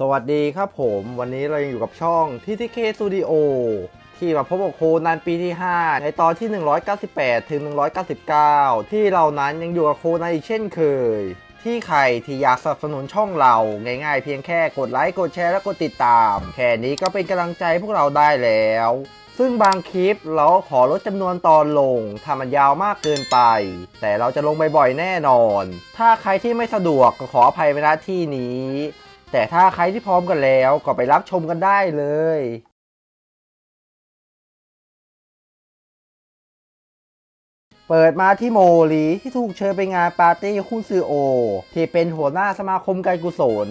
สวัสดีครับผมวันนี้เรายังอยู่กับช่องที่ที่เคสตูดิโอที่มาพบกับโคนันปีที่ 5 ในตอนที่ 198 ถึง 199 ที่เรานั้นยังอยู่กับโคนันอีกเช่นเคย ที่ใครที่อยากสนับสนุนช่องเรา ง่ายๆเพียงแค่กดไลค์กดแชร์และกดติดตาม แค่นี้ก็เป็นกำลังใจพวกเราได้แล้ว ซึ่งบางคลิปเราขอลดจำนวนตอนลงถ้ามันยาวมากเกินไป แต่เราจะลงบ่อยๆแน่นอน ถ้าใครที่ไม่สะดวกก็ขออภัยไปณที่นี้ แต่ถ้าใครที่พร้อมกันแล้วก็ไปรับชมกันได้เลยเปิดมาที่โมลีที่ถูกเชิญไปงานปาร์ตี้คุณซือโอ ที่เป็นหัวหน้าสมาคมการกุศล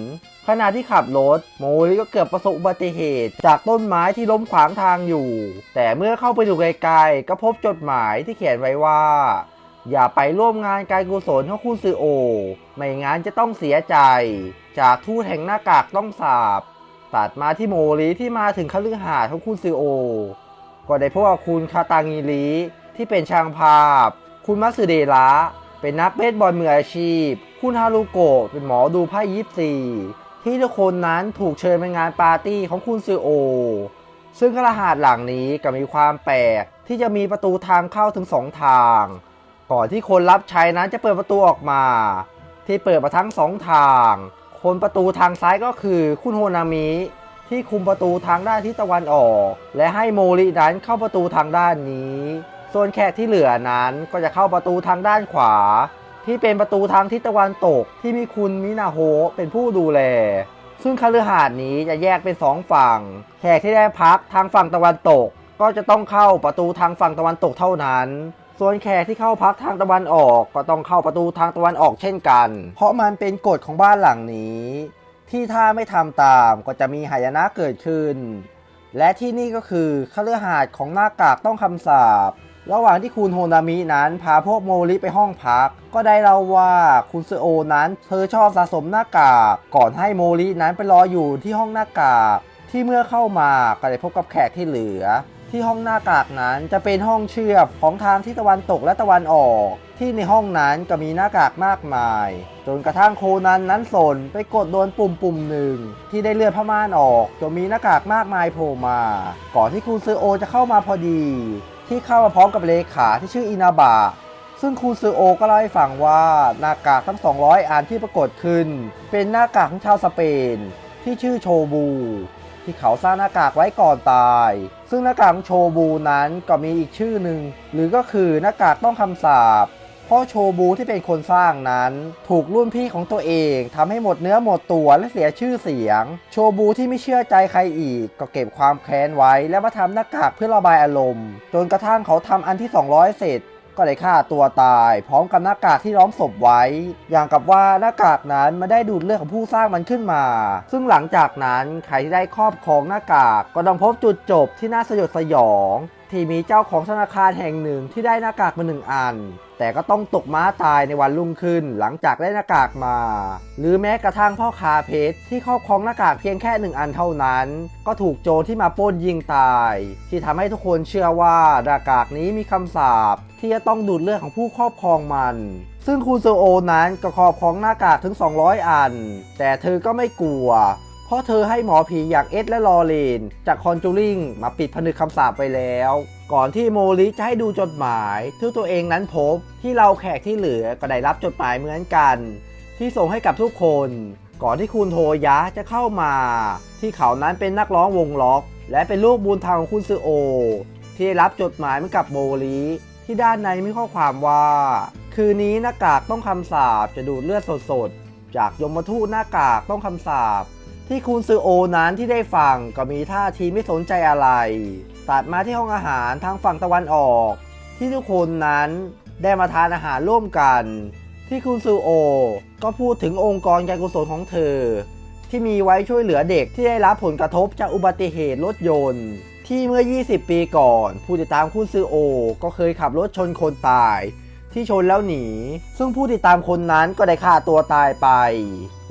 ขณะที่ขับรถ โมลีก็เกิดประสบอุบัติเหตุ จากต้นไม้ที่ล้มขวางทางอยู่ แต่เมื่อเข้าไปดูไกลๆ ก็พบจดหมายที่เขียนไว้ว่า อย่าไปร่วมงานการกุศลของคุณซือโอ ไม่งั้นจะต้องเสียใจ จากทูตแห่งหน้ากากต้องสาบ ตัดมาที่โมลีที่มาถึงคฤหาสน์ของคุณซือโอ ก็ได้พบกับคุณคาตางิริที่เป็นช่างภาพ คุณมัสเดระเป็นนักเบสบอลมืออาชีพ คุณฮารุโกะเป็นหมอดูไพ่ยิปซีที่ทุกคนนั้นถูกเชิญไปงานปาร์ตี้ของคุณซือโอ ซึ่งคฤหาสน์หลังนี้ก็มีความแปลกที่จะมีประตูทางเข้าถึงสองทาง ก่อนที่คนรับใช้นั้นจะเปิดประตูออกมา ที่เปิดมาทั้งสองทาง คนประตูทางซ้ายก็คือคุณโฮนามิที่คุมประตูทางด้านทิศตะวันออก และให้โมรินั้นเข้าประตูทางด้านนี้ ส่วนแขกที่เหลือนั้นก็จะเข้าประตูทางด้านขวา ที่เป็นประตูทางทิศตะวันตกที่มีคุณมินาโฮเป็นผู้ดูแล ซึ่งคฤหาสน์นี้จะแยกเป็นสองฝั่ง แขกที่ได้พักทางฝั่งตะวันตก ก็จะต้องเข้าประตูทางฝั่งตะวันตกเท่านั้น ส่วนแขกที่เข้าพักทางตะวันออกก็ต้องเข้าประตูทางตะวันออกเช่นกัน เพราะมันเป็นกฎของบ้านหลังนี้ ที่ถ้าไม่ทำตามก็จะมีหายนะเกิดขึ้น และที่นี่ก็คือคฤหาสน์ของหน้ากากต้องคำสาประหว่างที่คุณโฮนามินั้นพาพวกโมริไปห้องพัก ก็ได้เล่าว่าคุณซโอนั้นเธอชอบสะสมหน้ากากก่อนให้โมรินั้นไปรออยู่ที่ห้องหน้ากากที่เมื่อเข้ามาก็ได้พบกับแขกที่เหลือ ที่ห้องหน้ากากนั้นจะเป็นห้องเชื่อมของทางที่ตะวันตกและตะวันออก ที่ในห้องนั้นก็มีหน้ากากมากมาย จนกระทั่งโคนันนั้นสนไปกดโดนปุ่มปุ่มหนึ่ง ที่ได้เลื่อนผ้าม่านออกจนมีหน้ากากมากมายโผล่มา ก่อนที่คุณซอโอจะเข้ามาพอดี ที่เข้ามาพร้อมกับเลขาที่ชื่ออินาบะซึ่งคุณซือโอก็เล่าให้ฟังว่าหน้ากากทั้ง 200อันที่ปรากฏขึ้น เป็นหน้ากากของชาวสเปน ที่ชื่อโชบู ที่เขาสร้างหน้ากากไว้ก่อนตาย ซึ่งหน้ากากโชบูนั้นก็มีอีกชื่อหนึ่ง หรือก็คือหน้ากากต้องคำสาปเพราะโชบูที่เป็นคนสร้างนั้น ถูกรุ่นพี่ของตัวเองทำให้หมดเนื้อหมดตัวและเสียชื่อเสียง โชบูที่ไม่เชื่อใจใครอีก ก็เก็บความแค้นไว้ แล้วมาทำหน้ากากเพื่อระบายอารมณ์ จนกระทั่งเขาทำอันที่ 200 เสร็จ ก็ได้ฆ่าตัวตาย พร้อมกับหน้ากากที่ล้อมศพไว้ อย่างกับว่าหน้ากากนั้นไม่ได้ดูดเลือดของผู้สร้างมันขึ้นมา ซึ่งหลังจากนั้นใครที่ได้ครอบครองหน้ากากก็ต้องพบจุดจบที่น่าสยดสยอง ที่มีเจ้าของธนาคารแห่งหนึ่งที่ได้หน้ากากมาหนึ่งอัน แต่ก็ต้องตกม้าตายในวันรุ่งขึ้นหลังจากได้หน้ากากมา หรือแม้กระทั่งพ่อค้าเพชรที่ครอบครองหน้ากากเพียงแค่หนึ่งอันเท่านั้น ก็ถูกโจรที่มาปล้นยิงตาย ที่ทำให้ทุกคนเชื่อว่าหน้ากากนี้มีคำสาปที่จะต้องดูดเลือดของผู้ครอบครองมัน ซึ่งคุณโซโอนั้นก็ครอบครองหน้ากากถึง 200 อัน แต่เธอก็ไม่กลัวเพราะเธอให้หมอผีอย่างเอ็ดและลอเรนจากคอนจูริงมาปิดผนึกคำสาปไปแล้ว ก่อนที่โมริจะให้ดูจดหมายที่ตัวเองนั้นพบที่เราแขกที่เหลือก็ได้รับจดหมายเหมือนกัน ที่ส่งให้กับทุกคน ก่อนที่คุณโทยะจะเข้ามา ที่เขานั้นเป็นนักร้องวงล็อก และเป็นลูกบุญธรรมของคุณซือโอ ที่ได้รับจดหมายเหมือนกับโมริที่ด้านในมีข้อความว่า คืนนี้หน้ากากต้องคำสาปจะดูดเลือดสดๆ จากยมทูตหน้ากากต้องคำสาปที่คุณซือโอนั้นที่ได้ฟังก็มีท่าทีไม่สนใจอะไร ตัดมาที่ห้องอาหารทางฝั่งตะวันออก ที่ทุกคนนั้นได้มาทานอาหารร่วมกัน ที่คุณซือโอ ก็พูดถึงองค์กรการกุศลของเธอ ที่มีไว้ช่วยเหลือเด็กที่ได้รับผลกระทบจากอุบัติเหตุรถยนต์ ที่เมื่อ 20 ปีก่อน ผู้ติดตามคุณซือโอ ก็เคยขับรถชนคนตาย ที่ชนแล้วหนี ซึ่งผู้ติดตามคนนั้นก็ได้ฆ่าตัวตายไป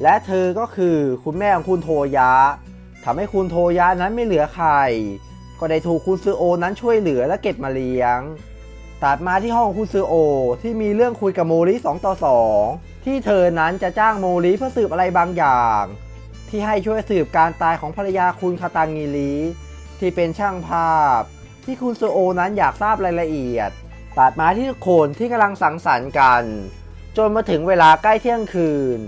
และเธอก็คือคุณแม่ของคุณโทยะทำให้คุณโทยะนั้นไม่เหลือใคร ก็ได้ถูกคุณซือโอนั้นช่วยเหลือและเก็บมาเลี้ยง ตัดมาที่ห้องคุณซือโอที่มีเรื่องคุยกับโมริ2ต่อ2 ที่เธอนั้นจะจ้างโมริเพื่อสืบอะไรบางอย่าง ที่ให้ช่วยสืบการตายของภรรยาคุณคาตังงีลีที่เป็นช่างภาพ ที่คุณซูโอนั้นอยากทราบรายละเอียด ตัดมาที่ทุกคนที่กำลังสังสรรค์กัน จนมาถึงเวลาใกล้เที่ยงคืน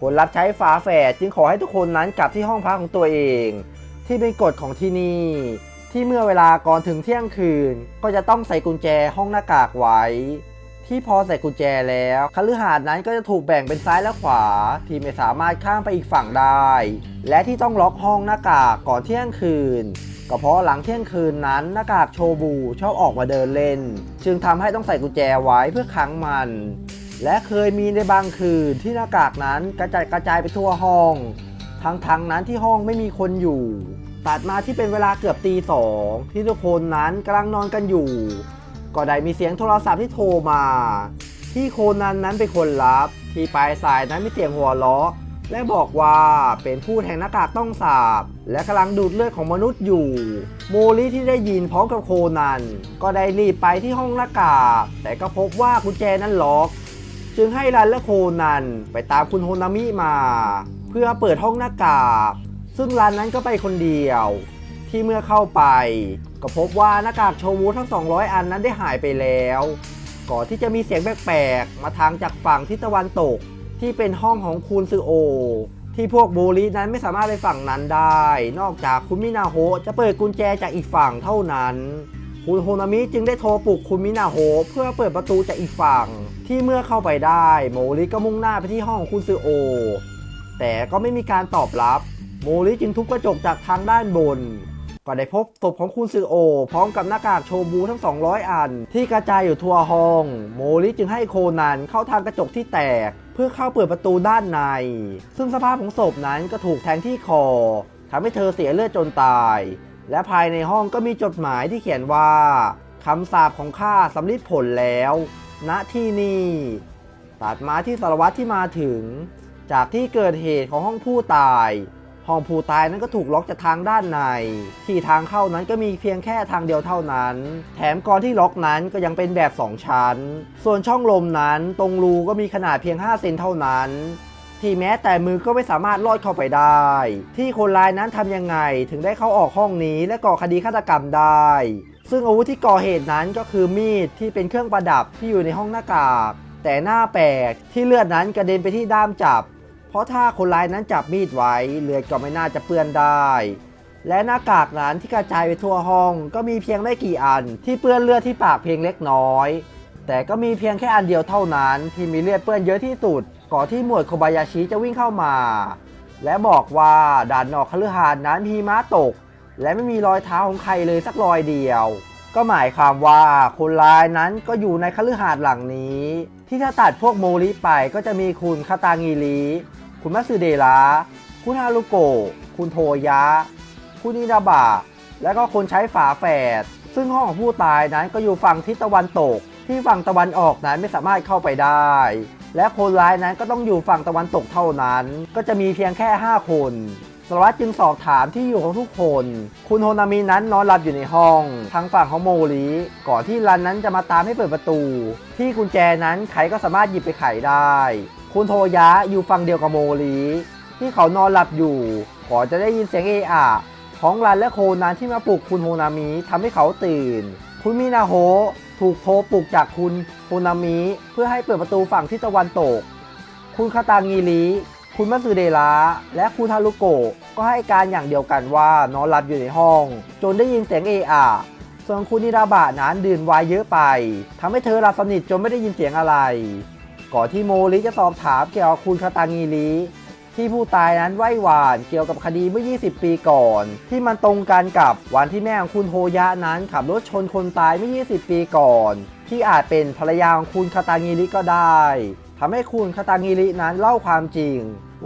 คนรับใช้ฝาแฝดจึงขอให้ทุกคนนั้นกลับที่ห้องพักของตัวเอง ที่เป็นกฎของที่นี่ ที่เมื่อเวลาก่อนถึงเที่ยงคืน ก็จะต้องใส่กุญแจห้องหน้ากากไว้ ที่พอใส่กุญแจแล้วคฤหาสน์นั้นก็จะถูกแบ่งเป็นซ้ายและขวา ที่ไม่สามารถข้ามไปอีกฝั่งได้ และที่ต้องล็อกห้องหน้ากากก่อนเที่ยงคืนก็เพราะหลังเที่ยงคืนนั้นหน้ากากโชบูชอบออกมาเดินเล่น จึงทำให้ต้องใส่กุญแจไว้เพื่อขังมัน และเคยมีในบางคืนที่หน้ากากนั้นกระจายกระจายไปทั่วห้อง ทั้งทั้งๆนั้นที่ห้องไม่มีคนอยู่ ตัดมาที่เป็นเวลาเกือบตีสองที่ทุกคนนั้นกำลังนอนกันอยู่ ก็ได้มีเสียงโทรศัพท์ที่โทรมา ที่โคนันนั้นเป็นคนรับ ที่ปลายสายนั้นมีเสียงหัวเราะและบอกว่าเป็นผู้แทงหน้ากากต้องสาบ และกำลังดูดเลือดของมนุษย์อยู่ โมลิที่ได้ยินพร้อมกับโคนัน ก็ได้รีบไปที่ห้องหน้ากาก แต่ก็พบว่ากุญแจนั้นล็อก จึงให้รันและโคนันไปตามคุณโฮนามิมา เพื่อเปิดห้องหน้ากาก ซึ่งรันนั้นก็ไปคนเดียว ที่เมื่อเข้าไป ก็พบว่าหน้ากากโชวูทั้ง 200 อันนั้นได้หายไปแล้ว ก่อนที่จะมีเสียงแปลกๆ มาทางจากฝั่งทิศตะวันตก ที่เป็นห้องของคุณซึโอ ที่พวกโบรินั้นไม่สามารถไปฝั่งนั้นได้ นอกจากคุณมินาโฮจะเปิดกุญแจจากอีกฝั่งเท่านั้นคุณโฮนามิจึงได้โทรปลุกคุณมินาโฮเพื่อเปิดประตูจากอีกฝั่ง ที่เมื่อเข้าไปได้ โมริก็มุ่งหน้าไปที่ห้องของคุณซึโอ แต่ก็ไม่มีการตอบรับ โมริจึงทุบกระจกจากทางด้านบน ก็ได้พบศพของคุณซึโอ พร้อมกับหน้ากากโชบูทั้ง 200 อัน ที่กระจายอยู่ทั่วห้อง โมริจึงให้โคนันเข้าทางกระจกที่แตก เพื่อเข้าเปิดประตูด้านใน ซึ่งสภาพของศพนั้นก็ถูกแทงที่คอทำให้เธอเสียเลือดจนตาย และภายในห้องก็มีจดหมายที่เขียนว่าคำสาปของข้าสำลิดผลแล้วณที่นี่ตัดมาที่สารวัตรที่มาถึง จากที่เกิดเหตุของห้องผู้ตาย ห้องผู้ตายนั้นก็ถูกล็อกจากทางด้านใน ที่ทางเข้านั้นก็มีเพียงแค่ทางเดียวเท่านั้น แถมก่อนที่ล็อกนั้นก็ยังเป็นแบบ 2 ชั้น ส่วนช่องลมนั้นตรงรูก็มีขนาดเพียง 5 เซนเท่านั้น ที่แม้แต่มือก็ไม่สามารถลอดเข้าไปได้ ที่คนร้ายนั้นทำยังไงถึงได้เข้าออกห้องนี้และก่อคดีฆาตกรรมได้ ซึ่งอาวุธที่ก่อเหตุนั้นก็คือมีดที่เป็นเครื่องประดับที่อยู่ในห้องหน้ากากแต่หน้าแปลกที่เลือดนั้นกระเด็นไปที่ด้ามจับ เพราะถ้าคนร้ายนั้นจับมีดไว้เลือดก็ไม่น่าจะเปื้อนได้ และหน้ากากนั้นที่กระจายไปทั่วห้อง ก็มีเพียงไม่กี่อันที่เปื้อนเลือดที่ปากเพียงเล็กน้อย แต่ก็มีเพียงแค่อันเดียวเท่านั้น ที่มีเลือดเปื้อนเยอะที่สุด ก่อนที่หมวดโคบายาชิจะวิ่งเข้ามา และบอกว่าด่านนอกคฤหาสน์นั้นมีม้าตก และไม่มีรอยเท้าของใครเลยสักรอยเดียวก็หมายความว่าคนร้ายนั้นก็อยู่ในคฤหาสน์หลังนี้ ที่ถ้าตัดพวกโมริไปก็จะมีคุณคาตางีริ คุณมัตสึเดระคุณฮารุโกะคุณโทยะ คุณอินาบะ และก็คนใช้ฝาแฝด ซึ่งห้องของผู้ตายนั้นก็อยู่ฝั่งทิศตะวันตก ที่ฝั่งตะวันออกนั้นไม่สามารถเข้าไปได้ และคนร้ายนั้นก็ต้องอยู่ฝั่งตะวันตกเท่านั้น ก็จะมีเพียงแค่ 5 คนสารวัตรจึงสอบถามที่อยู่ของทุกคน คุณโฮนามินั้นนอนหลับอยู่ในห้อง ทางฝั่งของโมริก่อนที่รันนั้นจะมาตามให้เปิดประตู ที่กุญแจนั้นใครก็สามารถหยิบไปไขได้ คุณโทยะอยู่ฝั่งเดียวกับโมริที่เขานอนหลับอยู่ก่อนจะได้ยินเสียงเออะของรันและโคนันที่มาปลุกคุณโฮนามิทำให้เขาตื่น คุณมินาโฮถูกโทรปลุกจากคุณโฮนามิเพื่อให้เปิดประตูฝั่งทิศตะวันตก คุณคาตางีริคุณมัตสึเดระและคุณทารุโกะก็ให้การอย่างเดียวกันว่านอนหลับอยู่ในห้อง จนได้ยินเสียงเออะส่วนคุณนิราบะนั้นดื่มไวน์เยอะไปทำให้เธอหลับสนิทจนไม่ได้ยินเสียงอะไร ก่อนที่โมริจะสอบถามเกี่ยวกับคุณคาตางีริที่ผู้ตายนั้นไหว้หวานเกี่ยวกับคดีเมื่อ 20 ปีก่อน ที่มันตรงกันกับวันที่แม่ของคุณโฮยะนั้นขับรถชนคนตายเมื่อ 20 ปีก่อน ที่อาจเป็นภรรยาของคุณคาตางีริก็ได้ทำให้คุณคาตางีรินั้นเล่าความจริง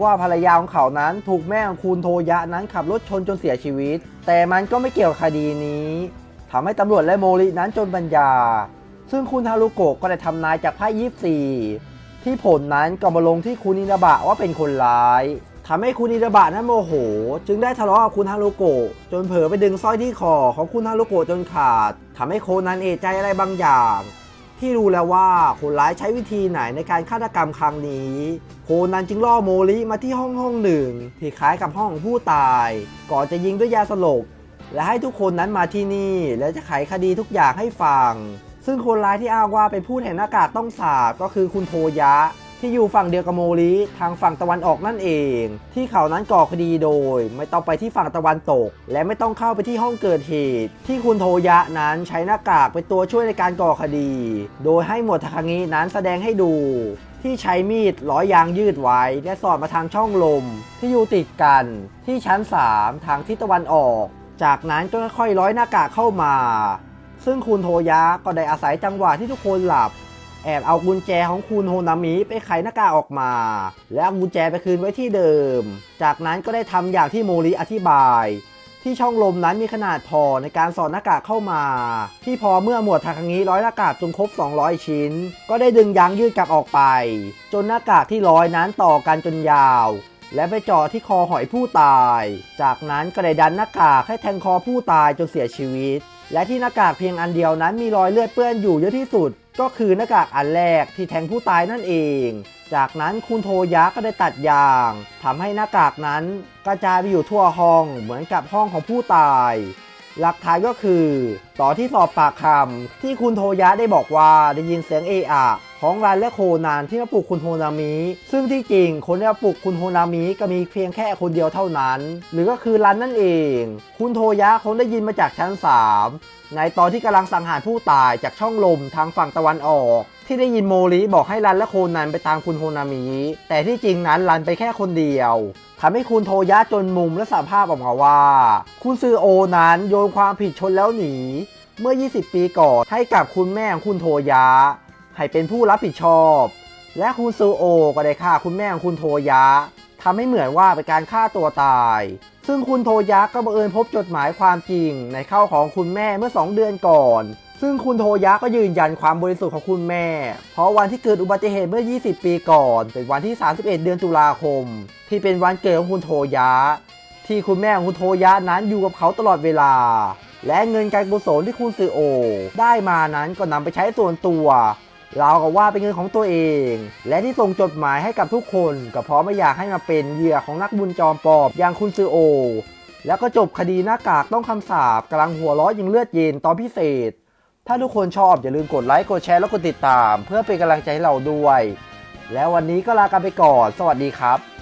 ว่าภรรยาของเขานั้นถูกแม่ของคุณโทยะนั้นขับรถชนจนเสียชีวิต แต่มันก็ไม่เกี่ยวกับคดีนี้ทำให้ตำรวจและโมรินั้นจนปัญญา ซึ่งคุณฮารุโกะก็ได้ทำนายจากไพ่ยิปซี ที่ผลนั้นก็มาลงที่คุณอินาบะว่าเป็นคนร้ายทำให้คุณอินาบะนั้นโมโห จึงได้ทะเลาะกับคุณฮารุโกะจนเผลอไปดึงสร้อยที่คอของคุณฮารุโกะจนขาดทำให้โคนันเอะใจอะไรบางอย่าง ที่รู้แล้วว่าคนร้ายใช้วิธีไหนในการฆาตกรรมครั้งนี้ โคนันจึงล่อโมริมาที่ห้องห้องหนึ่ง ที่คล้ายกับห้องของผู้ตาย ก่อนจะยิงด้วยยาสลบและให้ทุกคนนั้นมาที่นี่และจะไขคดีทุกอย่างให้ฟัง ซึ่งคนร้ายที่อ้างว่าเป็นผู้แทนหน้ากากต้องสาบก็คือคุณโทยะ ที่อยู่ฝั่งเดียวกับโมริทางฝั่งตะวันออกนั่นเอง ที่เขานั้นก่อคดีโดย ไม่ต้องไปที่ฝั่งตะวันตก และไม่ต้องเข้าไปที่ห้องเกิดเหตุ ที่คุณโทยะนั้นใช้หน้ากากเป็นตัวช่วยในการก่อคดี โดยให้หมวดทาคางินั้นแสดงให้ดูที่ใช้มีดร้อยยางยืดไว้ และสอดมาทางช่องลม ที่อยู่ติดกัน ที่ชั้น 3 ทางทิศตะวันออก จากนั้นก็ค่อยๆร้อยหน้ากากเข้ามา ซึ่งคุณโทยะก็ได้อาศัยจังหวะที่ทุกคนหลับ แอบเอากุญแจของคุณโฮนามิไปไขหน้ากากออกมา และเอากุญแจไปคืนไว้ที่เดิม จากนั้นก็ได้ทำอย่างที่โมริอธิบาย ที่ช่องลมนั้นมีขนาดพอในการสอดหน้ากากเข้ามา ที่พอเมื่อหมวดทาคังิร้อยหน้ากากจนครบ 200 ชิ้น ก็ได้ดึงยางยืดกลับออกไป จนหน้ากากที่ร้อยนั้นต่อกันจนยาวและไปเจาะที่คอหอยผู้ตาย จากนั้นก็ได้ดันหน้ากากให้แทงคอผู้ตายจนเสียชีวิต และที่หน้ากากเพียงอันเดียวนั้นมีรอยเลือดเปื้อนอยู่เยอะที่สุด ก็คือหน้ากากอันแรกที่แทงผู้ตายนั่นเอง จากนั้นคุณโทยะก็ได้ตัดยางทำให้หน้ากากนั้นกระจายไปอยู่ทั่วห้องเหมือนกับห้องของผู้ตาย หลักฐานก็คือ ต่อที่สอบปากคำที่คุณโทยะได้บอกว่าได้ยินเสียงเออะ ของรันและโคนันที่มาปลุกคุณโฮนามิ ซึ่งที่จริงคนที่มาปลุกคุณโฮนามิก็มีเพียงแค่คนเดียวเท่านั้น หรือก็คือรันนั่นเอง คุณโทยะคงได้ยินมาจากชั้น 3 ในตอนที่กำลังสังหารผู้ตายจากช่องลมทางฝั่งตะวันออกที่ได้ยินโมริบอกให้รันและโคนันไปตามคุณโฮนามิ แต่ที่จริงนั้นรันไปแค่คนเดียวทำให้คุณโทยะจนมุมและสารภาพออกมาว่า คุณซือโอนั้นโยนความผิดชนแล้วหนี เมื่อ 20 ปีก่อนให้กับคุณแม่ของคุณโทยะ ให้เป็นผู้รับผิดชอบ และคุณซือโอก็ได้ฆ่าคุณแม่ของคุณโทยะทำให้เหมือนว่าเป็นการฆ่าตัวตาย ซึ่งคุณโทยะก็บังเอิญพบจดหมายความจริง ในเข้าของคุณแม่เมื่อ 2 เดือนก่อน ซึ่งคุณโทยะก็ยืนยันความบริสุทธิ์ของคุณแม่ เพราะวันที่เกิดอุบัติเหตุเมื่อ 20 ปีก่อน เป็นวันที่ 31 เดือนตุลาคม ที่เป็นวันเกิดของคุณโทยะ ที่คุณแม่ของคุณโทยะนั้นอยู่กับเขาตลอดเวลาและเงินการกุศลที่คุณซือโอ ได้มานั้นก็นำไปใช้ส่วนตัว เรากับว่าเป็นเงินของตัวเอง และที่ส่งจดหมายให้กับทุกคนก็เพราะไม่อยากให้มาเป็นเหยื่อของนักบุญจอมปลอบอย่างคุณซือโอ แล้วก็จบคดีหน้ากากต้องคำสาบกำลังหัวร้อยิงเลือดเย็นตอนพิเศษ ถ้าทุกคนชอบอย่าลืมกดไลค์กดแชร์แล้วกดติดตาม เพื่อเป็นกำลังใจให้เราด้วย แล้ววันนี้ก็ลากันไปก่อน สวัสดีครับ